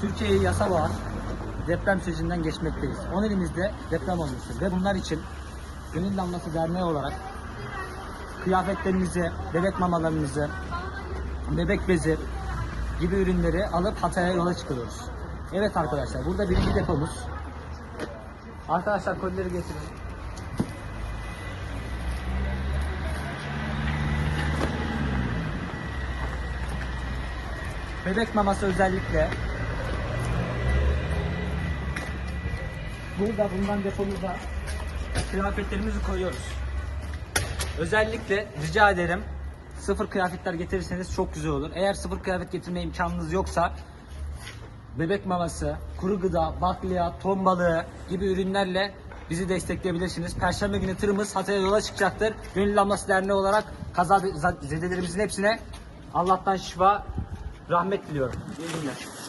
Türkiye'yi yasa boğar deprem sürecinden geçmekteyiz. 10 elimizde deprem olmuştur ve bunlar için Gönül Damlası Derneği olarak kıyafetlerimizi, bebek mamalarımızı, bebek bezi gibi ürünleri alıp Hatay'a yola çıkıyoruz. Evet arkadaşlar burada birinci depomuz. Arkadaşlar kolileri getirin. Bebek maması özellikle. Burada bundan depomuzda kıyafetlerimizi koyuyoruz. Özellikle rica ederim sıfır kıyafetler getirirseniz çok güzel olur. Eğer sıfır kıyafet getirme imkanınız yoksa bebek maması, kuru gıda, bakliyat, ton balığı gibi ürünlerle bizi destekleyebilirsiniz. Perşembe günü tırımız Hatay'a yola çıkacaktır. Gönül Lambası Derneği olarak kaza zedelerimizin hepsine Allah'tan şifa, rahmet diliyorum. İyi günler.